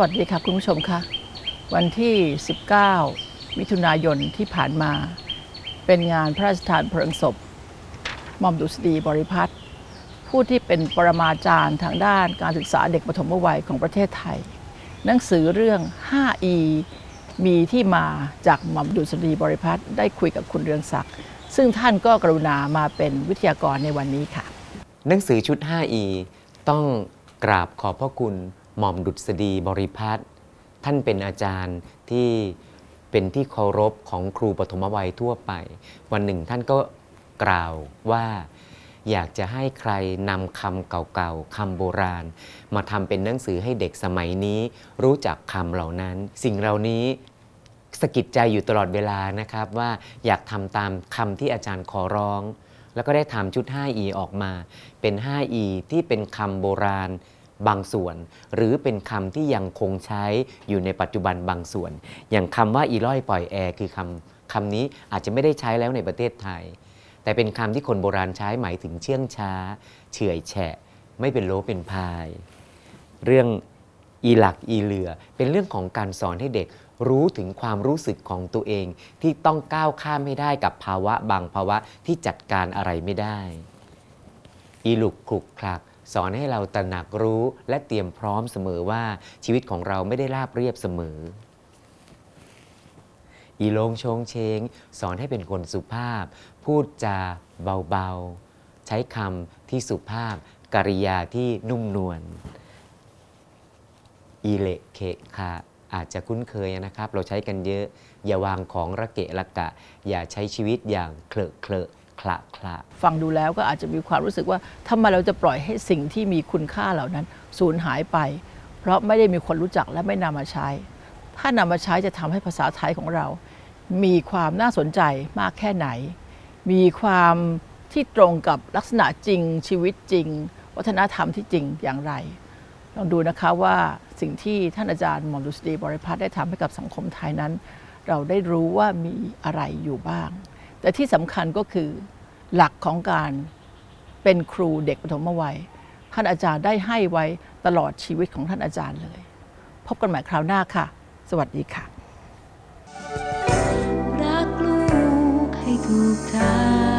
วัสดีค่ะคุณผู้ชมคะวันที่ 19 มิถุนายนที่ผ่านมา เป็นงานพระราชทานเพลิงศพหม่อมดุษฎีบริพัตรผู้ที่เป็นปรมาจารย์ทางด้านการศึกษาเด็กปฐมวัยของประเทศไทย หนังสือเรื่อง 5E มีที่มาจากหม่อมดุษฎีบริพัตรได้คุยกับคุณเรืองศักดิ์ซึ่งท่านก็กรุณามาเป็นวิทยากรในวันนี้ค่ะ หนังสือชุด 5E ต้องกราบขอบพระคุณ หม่อมดุษฎีบริพัตรท่านเป็นอาจารย์ที่เป็นที่เคารพของครูปฐมวัยทั่วไป วันหนึ่งท่านก็กล่าวว่าอยากจะให้ใครนำคำเก่าๆคำโบราณ มาทำเป็นหนังสือให้เด็กสมัยนี้ รู้จักคำเหล่านั้น สิ่งเหล่านี้สะกิดใจอยู่ตลอดเวลานะครับว่าอยากทำตามคำที่อาจารย์ขอร้อง แล้วก็ได้ทำชุด 5E ออกมา เป็น 5E ที่เป็นคำโบราณ บางส่วน หรือเป็นคำที่ยังคงใช้อยู่ในปัจจุบันบางส่วน อย่างคำว่าอีล่อยปล่อยแอร์คือคำคำนี้อาจจะไม่ได้ใช้แล้วในประเทศไทย แต่เป็นคำที่คนโบราณใช้หมายถึงเชื่องช้า เฉื่อยแฉะ ไม่เป็นโลเป็นพาย เรื่องอีหลักอีเหลือ เป็นเรื่องของการสอนให้เด็กรู้ถึงความรู้สึกของตัวเองที่ต้องก้าวข้ามไม่ได้กับภาวะบางภาวะที่จัดการอะไรไม่ได้ อีหลุกคลุกคลัก สอนให้เราตระหนักรู้และเตรียมพร้อมเสมอว่าชีวิตของเราไม่ได้ราบเรียบเสมอ อีโลงชงเชง สอนให้เป็นคนสุภาพ พูดจาเบาๆ ใช้คำที่สุภาพกริยาที่นุ่มนวลอีเลเคคะอาจจะคุ้นเคยนะครับ เราใช้กันเยอะ อย่าวางของระเกะระกะ อย่าใช้ชีวิตอย่างเคลอะเคลอะ คละคละฟังดูแล้วก็อาจจะมีความรู้สึกว่าทำไมเราจะปล่อยให้สิ่งที่มีคุณค่าเหล่านั้นสูญหายไป เพราะไม่ได้มีคนรู้จักและไม่นำมาใช้ ถ้านำมาใช้จะทำให้ภาษาไทยของเรา มีความน่าสนใจมากแค่ไหน มีความที่ตรงกับลักษณะจริง ชีวิตจริง วัฒนธรรมที่จริงอย่างไรลองดูนะคะว่าสิ่งที่ท่านอาจารย์หมอมดุษฎีบริพัตรได้ทำให้กับสังคมไทยนั้น เราได้รู้ว่ามีอะไรอยู่บ้าง แต่ที่สำคัญก็คือหลักของการเป็นครูเด็กปฐมวัย ท่านอาจารย์ได้ให้ไว้ตลอดชีวิตของท่านอาจารย์เลย พบกันใหม่คราวหน้าค่ะ สวัสดีค่ะ รักลูกให้ถูกทาง